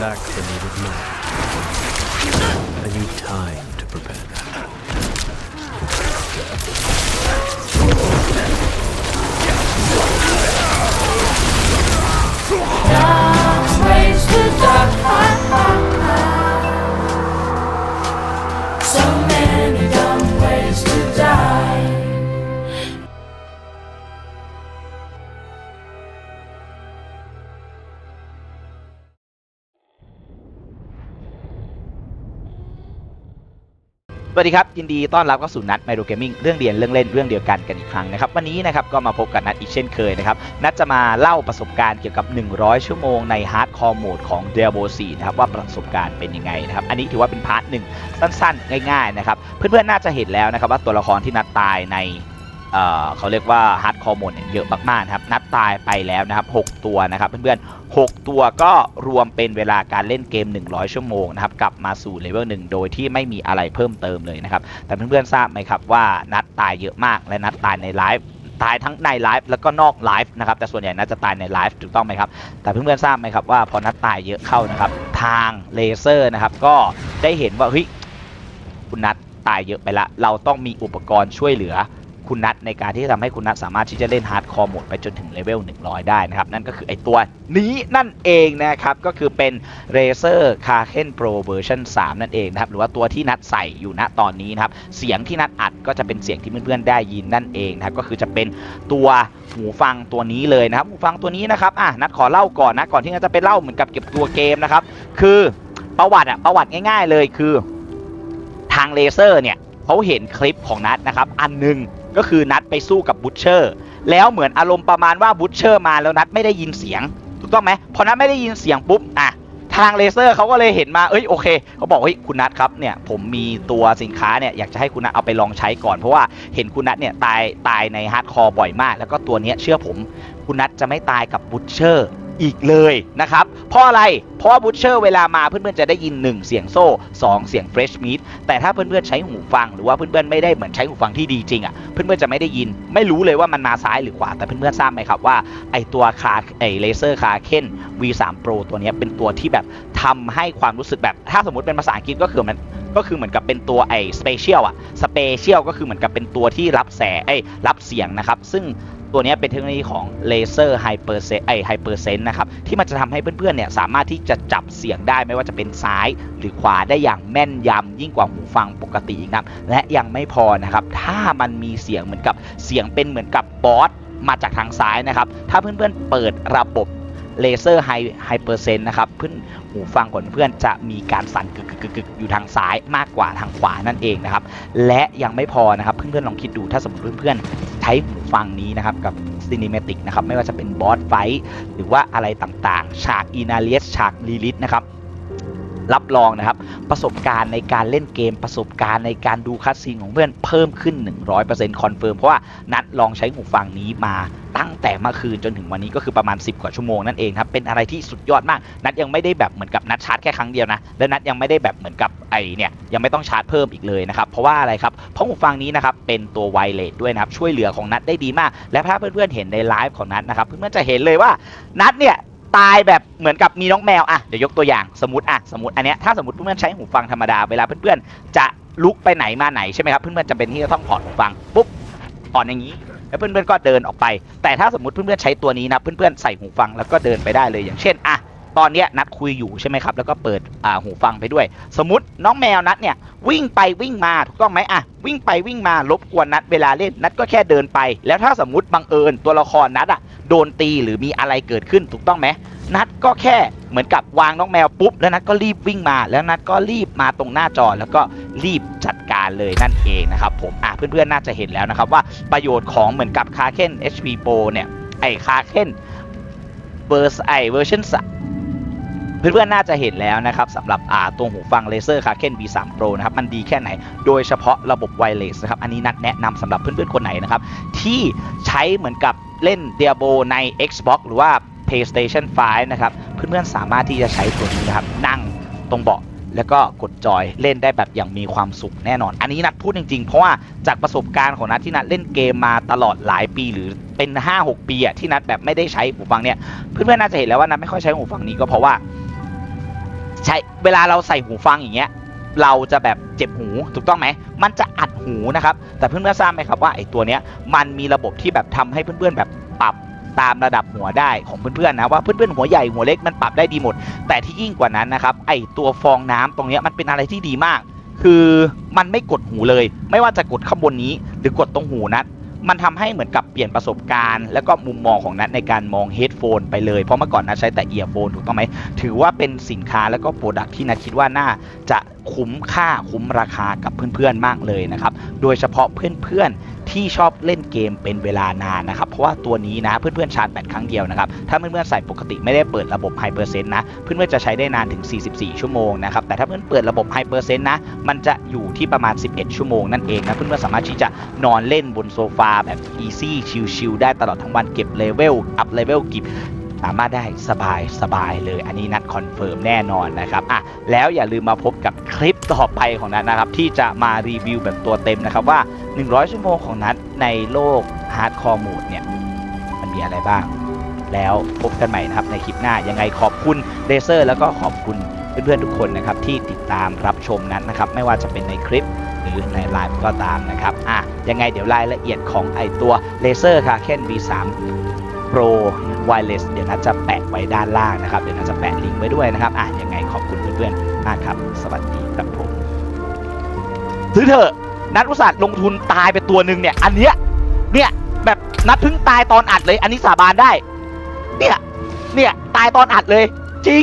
lack the needed money. I need time to prepare วัสดีครับ ยินดีต้อนรับเข้าสู่นัดไมโครเกมมิ่งเรื่องเรียนเรื่องเล่นเรื่องเดียวกันกันอีกครั้งนะครับ วันนี้นะครับก็มาพบกับนัดอีกเช่นเคยนะครับ นัดจะมาเล่าประสบการณ์เกี่ยวกับ 100 ชั่วโมงในฮาร์ดคอร์โหมดของ d i a b o 4นะครับว่าประสบการณ์เป็นยังไงนะครับ อันนี้ถือว่าเป็นพาร์ทหนึ่งสั้นๆ ง่ายๆนะครับ เพื่อนๆน่าจะเห็นแล้วนะครับว่าตัวละครที่นัดตายใน เเขาเรียกว่าฮาร์ดคอร์โหมดเนี่ยเยอะมากๆนะครับ นัดตายไปแล้วนะครับ 6 ตัวนะครับเพื่อนๆ6ตัวก็รวมเป็นเวลาการเล่นเกม 100 ชั่วโมงนะครับ กลับมาสู่เลเวลหนึ่งโดยที่ไม่มีอะไรเพิ่มเติมเลยนะครับ แต่เพื่อนๆทราบไหมครับว่านัดตายเยอะมากและนัดตายในไลฟ์ตายทั้งในไลฟ์แล้วก็นอกไลฟ์นะครับแต่ส่วนใหญ่นัดจะตายในไลฟ์ถูกต้องไหมครับแต่เพื่อนๆทราบไหมครับว่าพอนัดตายเยอะเข้านะครับ ทางเลเซอร์นะครับ ก็ได้เห็นว่าเฮ้ยคุณนัดตายเยอะไปละ เราต้องมีอุปกรณ์ช่วยเหลือ คุณนัทในการที่จะทำให้คุณนัทสามารถที่จะเล่นฮาร์ดคอร์โหมดไปจนถึงเลเวล100 ได้นะครับ นั่นก็คือไอตัวนี้นั่นเองนะครับ ก็คือเป็น Razer k a k e n Pro Version 3 นั่นเองนะครับ หรือว่าตัวที่นัดใส่อยู่ณตอนนี้นะครับ เสียงที่นัดอัดก็จะเป็นเสียงที่เพื่อนๆได้ยินนั่นเองนะครับ ก็คือจะเป็นตัวหูฟังตัวนี้เลยนะครับ หูฟังตัวนี้นะครับ อะนัดขอเล่าก่อนนะ ก่อนที่นัดจะไปเล่าเหมือนกับเก็บตัวเกมนะครับ คือประวัติอะประวัติง่าย ๆ เลยคือทางเลเซอร์เนี่ยเขาเห็นคลิปของนัดนะครับ อันนึง ก็คือนัดไปสู้กับบูชเชอร์แล้วเหมือนอารมณ์ประมาณว่าบูชเชอร์มาแล้วนัดไม่ได้ยินเสียงถูกต้องไหมพอนัดไม่ได้ยินเสียงปุ๊บอะทางเลเซอร์เขาก็เลยเห็นมา เอ้ยโอเคเขาบอกเฮ้ยคุณนัทครับเนี่ยผมมีตัวสินค้าเนี่ยอยากจะให้คุณนัทเอาไปลองใช้ก่อน เพราะว่าเห็นคุณนัทเนี่ยตายตายในฮาร์ดคอร์บ่อยมาก แล้วก็ตัวเนี้ยเชื่อผม คุณนัทจะไม่ตายกับบูชเชอร์ อีกเลยนะครับ เพราะอะไร เพราะบูชเชอร์เวลามาเพื่อนๆจะได้ยิน 1 เสียงโซ่ 2 เสียงเฟรชมีดแต่ถ้าเพื่อนๆใช้หูฟัง หรือว่าเพื่อนๆไม่ได้เหมือนใช้หูฟังที่ดีจริงอะเพื่อนๆจะไม่ได้ยิน ไม่รู้เลยว่ามันมาซ้ายหรือขวาแต่เพื่อนๆทราบไหมครับว่าไอตัวคาไอเลเซอร์คาเคน V3 Pro ตัวนี้เป็นตัวที่แบบทำให้ความรู้สึกแบบ ถ้าสมมติเป็นภาษาอังกฤษก็คือมันก็คือเหมือนกับเป็นตัวไอ้สเปเชียลอะสเปเชียลก็คือเหมือนกับเป็นตัวที่รับแสไอ้รับเสียงนะครับ ซึ่งตัวนี้เป็นเทคโนโลยีของเลเซอร์ไฮเปอร์เซนไอไฮเปอร์เซนต์นะครับ ที่มันจะทำให้เพื่อนๆเนี่ยสามารถที่จะจับเสียงได้ไม่ว่าจะเป็นซ้ายหรือขวาได้อย่างแม่นยำยิ่งกว่าหูฟังปกติอีกนะครับและยังไม่พอนะครับ ถ้ามันมีเสียงเหมือนกับเสียงเป็นเหมือนกับบอสมาจากทางซ้ายนะครับ ถ้าเพื่อนๆเปิดระบบ เลเซอร์ไฮไฮเปอร์เซนต์นะครับเพื่อนหูฟังของเพื่อนจะมีการสั่นกึกกึกกึกกึกอยู่ทางซ้ายมากกว่าทางขวานั่นเองนะครับ และยังไม่พอนะครับเพื่อนๆลองคิดดูถ้าสมมติเพื่อนๆใช้หูฟังนี้นะครับกับซีนิเมติกนะครับไม่ว่าจะเป็นบอสไฟท์หรือว่าอะไรต่างๆ ฉากอีนาเลียสฉากลีลิทนะครับ รับรองนะครับ ประสบการณ์ในการเล่นเกมประสบการณ์ในการดูคัดซีนของเพื่อนเพิ่มขึ้น 100%คอนเฟิร์มเพราะว่านัดลองใช้หูฟังนี้มาตั้งแต่เมื่อคืนจนถึงวันนี้ก็คือประมาณ 10 กว่าชั่วโมงนั่นเองครับเป็นอะไรที่สุดยอดมาก นัดยังไม่ได้แบบเหมือนกับนัดชาร์จแค่ครั้งเดียวนะและนัดยังไม่ได้แบบเหมือนกับไอเนี่ยยังไม่ต้องชาร์จเพิ่มอีกเลยนะครับเพราะว่าอะไรครับเพราะหูฟังนี้นะครับเป็นตัวไวเลสด้วยนะครับช่วยเหลือของนัดได้ดีมาก และถ้าเพื่อนๆเห็นในไลฟ์ของนัดนะครับเพื่อนๆจะเห็นเลยว่านัดเนี่ย ตายแบบเหมือนกับมีน้องแมวอะเดี๋ยวยกตัวอย่างสมมติอะสมมติอันเนี้ยถ้าสมมติเพื่อนๆใช้หูฟังธรรมดาเวลาเพื่อนๆจะลุกไปไหนมาไหนใช่ไหมครับเพื่อนๆจำเป็นที่จะต้องถอดหูฟังปุ๊บถอดอย่างนี้ แล้วเพื่อนๆก็เดินออกไป แต่ถ้าสมมติเพื่อนๆใช้ตัวนี้นะเพื่อนๆใส่หูฟังแล้วก็เดินไปได้เลยอย่างเช่นอะตอนเนี้ยนัดคุยอยู่ใช่ไหมครับแล้วก็เปิดอ่าหูฟังไปด้วย สมมติน้องแมวนัดเนี่ยวิ่งไปวิ่งมาถูกต้องไหมอะวิ่งไปวิ่งมารบกวนนัดเวลาเล่นนัดก็แค่เดินไป แล้วถ้าสมมติบังเอิญตัวละครนัดอะ โดนตีหรือมีอะไรเกิดขึ้นถูกต้องไหมนัดก็แค่เหมือนกับวางน้องแมวปุ๊บ แล้วนัดก็รีบวิ่งมา แล้วนัดก็รีบมาตรงหน้าจอแล้วก็รีบจัดการเลยนั่นเองนะครับผมอะเพื่อนๆน่าจะเห็นแล้วนะครับว่าประโยชน์ของเหมือนกับคาเคน HP Pro เนี่ยไอคาเคนเวอร์สไอเวอร์ชันส เพื่อนๆน่าจะเห็นแล้วนะครับสำหรับอ่าตัวหูฟังเลเซอร์คาเคน V3 Pro นะครับมันดีแค่ไหน โดยเฉพาะระบบไวเลสนะครับอันนี้นัดแนะนำสำหรับเพื่อนๆคนไหนนะครับที่ใช้เหมือนกับเล่น Diablo ใน Xbox หรือว่า PlayStation 5 นะครับ เพื่อนๆสามารถที่จะใช้ตัวนี้นะครับ นั่งตรงเบาะแล้วก็กดจอยเล่นได้แบบอย่างมีความสุขแน่นอน อันนี้นัดพูดจริงๆ เพราะว่าจากประสบการณ์ของนัดที่นัดเล่นเกมมาตลอดหลายปีหรือเป็น 5-6 ปีอะที่นัดแบบไม่ได้ใช้หูฟังเนี่ยเพื่อนๆน่าจะเห็นแล้วว่านัดไม่ค่อยใช้หูฟังนี้ก็เพราะว่า ใช้เวลาเราใส่หูฟังอย่างเงี้ย เราจะแบบเจ็บหูถูกต้องไหม มันจะอัดหูนะครับ แต่เพื่อนๆทราบไหมครับว่าไอ้ตัวเนี้ยมันมีระบบที่แบบทำให้เพื่อนๆแบบปรับตามระดับหัวได้ของเพื่อนๆนะว่าเพื่อนๆหัวใหญ่หัวเล็กมันปรับได้ดีหมด แต่ที่ยิ่งกว่านั้นนะครับไอ้ตัวฟองน้ำตรงเนี้ยมันเป็นอะไรที่ดีมาก คือมันไม่กดหูเลย ไม่ว่าจะกดข้างบนนี้ หรือกดตรงหูนัด มันทำให้เหมือนกับเปลี่ยนประสบการณ์ แล้วก็มุมมองของนัทในการมองเฮดโฟนไปเลย เพราะเมื่อก่อนนัทใช้แต่เอียร์โฟนถูกต้องไหมถือว่าเป็นสินค้าแล้วก็โปรดักที่นัทคิดว่าน่าจะ คุ้มค่าคุ้มราคากับเพื่อนๆมากเลยนะครับ โดยเฉพาะเพื่อนๆที่ชอบเล่นเกมเป็นเวลานานนะครับ เพราะว่าตัวนี้นะเพื่อนๆชาร์จแบตครั้งเดียวนะครับ ถ้าเพื่อนๆใส่ปกติไม่ได้เปิดระบบไฮเปอร์เซ็นต์นะ เพื่อนๆจะใช้ได้นานถึง 44 ชั่วโมงนะครับ แต่ถ้าเพื่อนเปิดระบบไฮเปอร์เซ็นต์นะ มันจะอยู่ที่ประมาณ 11 ชั่วโมงนั่นเองนะ เพื่อนๆสามารถที่จะนอนเล่นบนโซฟาแบบ easy ชิลๆได้ตลอดทั้งวันเก็บเลเวลอัพเลเวลกิบ สามารถได้สบายสบายเลย อันนี้นัดคอนเฟิร์มแน่นอนนะครับอะแล้วอย่าลืมมาพบกับคลิปต่อไปของนัดนะครับ ที่จะมารีวิวแบบตัวเต็มนะครับว่า 100 ชั่วโมงของนัดในโลกฮาร์ดคอร์โหมดเนี่ยมันมีอะไรบ้าง แล้วพบกันใหม่นะครับในคลิปหน้ายังไงขอบคุณเลเซอร์แล้วก็ขอบคุณเพื่อนๆทุกคนนะครับที่ติดตามรับชมนั้นะครับไม่ว่าจะเป็นในคลิปหรือในไลฟ์ก็ตามนะครับอะยังไงเดี๋ยวรายละเอียดของไอตัวเลเซอร์ค่ะเคน V3 Pro Wireless เดี๋ยวนัดจะแปะไว้ด้านล่างนะครับ เดี๋ยวนัดจะแปะลิงก์ไว้ด้วยนะครับอะยังไงขอบคุณเพื่อนๆมากครับ สวัสดีครับผมซื้อเถอะนัดอุตส่าห์ลงทุนตายไปตัวหนึ่งเนี่ย อันเนี้ยเนี่ยแบบนัดเพิ่งตายตอนอัดเลย อันนี้สาบานได้ เนี่ยเนี่ยตายตอนอัดเลย จริง